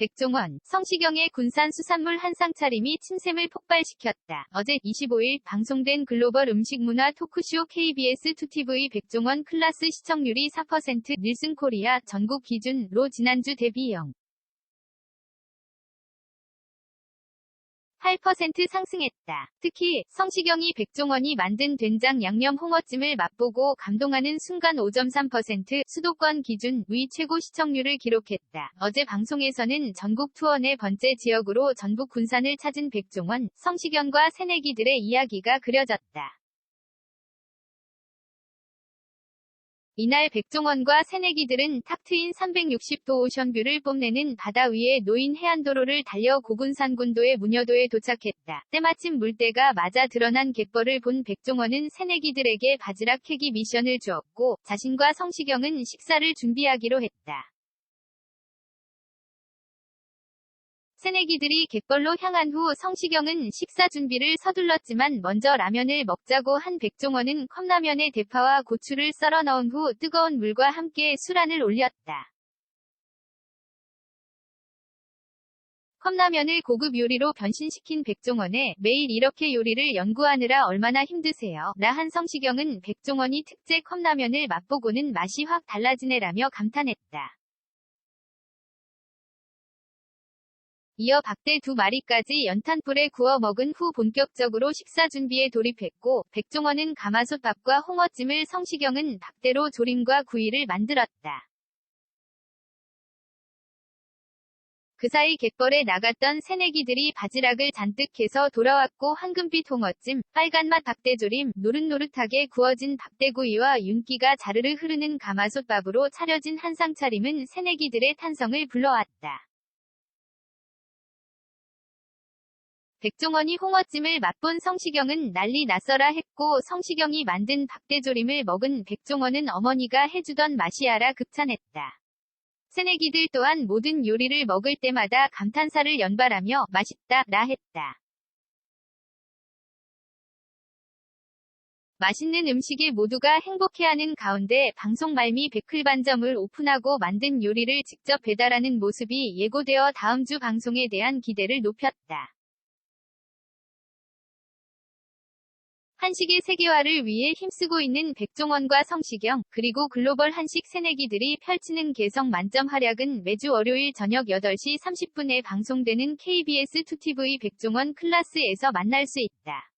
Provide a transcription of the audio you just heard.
백종원, 성시경의 군산 수산물 한상 차림이 침샘을 폭발시켰다. 어제 25일 방송된 글로벌 음식 문화 토크쇼 KBS 2TV 백종원 클라스 시청률이 4% 닐슨 코리아 전국 기준로 지난주 대비 0. 8% 상승했다. 특히 성시경이 백종원이 만든 된장 양념 홍어찜을 맛보고 감동하는 순간 5.3% 수도권 기준 위 최고 시청률을 기록했다. 어제 방송에서는 전국 투어 내 번째 지역으로 전북 군산을 찾은 백종원, 성시경과 새내기들의 이야기가 그려졌다. 이날 백종원과 새내기들은 탁 트인 360도 오션뷰를 뽐내는 바다 위에 놓인 해안도로를 달려 고군산군도의 무녀도에 도착했다. 때마침 물때가 맞아 드러난 갯벌을 본 백종원은 새내기들에게 바지락 캐기 미션을 주었고 자신과 성시경은 식사를 준비하기로 했다. 새내기들이 갯벌로 향한 후 성시경은 식사 준비를 서둘렀지만 먼저 라면을 먹자고 한 백종원은 컵라면에 대파와 고추를 썰어 넣은 후 뜨거운 물과 함께 술안을 올렸다. 컵라면을 고급 요리로 변신시킨 백종원의 매일 이렇게 요리를 연구하느라 얼마나 힘드세요. 라한 성시경은 백종원이 특제 컵라면을 맛보고는 맛이 확 달라지네라며 감탄했다. 이어 박대 두 마리까지 연탄불에 구워 먹은 후 본격적으로 식사 준비에 돌입했고 백종원은 가마솥밥과 홍어찜을 성시경은 박대로 조림과 구이를 만들었다. 그 사이 갯벌에 나갔던 새내기들이 바지락을 잔뜩 해서 돌아왔고 황금빛 홍어찜, 빨간맛 박대조림, 노릇노릇하게 구워진 박대구이와 윤기가 자르르 흐르는 가마솥밥으로 차려진 한상 차림은 새내기들의 탄성을 불러왔다. 백종원이 홍어찜을 맛본 성시경은 난리 났어라 했고 성시경이 만든 박대조림을 먹은 백종원은 어머니가 해주던 맛이야라 극찬했다. 새내기들 또한 모든 요리를 먹을 때마다 감탄사를 연발하며 맛있다 라 했다. 맛있는 음식에 모두가 행복해하는 가운데 방송 말미 백클반점을 오픈하고 만든 요리를 직접 배달하는 모습이 예고되어 다음 주 방송에 대한 기대를 높였다. 한식의 세계화를 위해 힘쓰고 있는 백종원과 성시경, 그리고 글로벌 한식 새내기들이 펼치는 개성 만점 활약은 매주 월요일 저녁 8시 30분에 방송되는 KBS 2TV 백종원 클라스에서 만날 수 있다.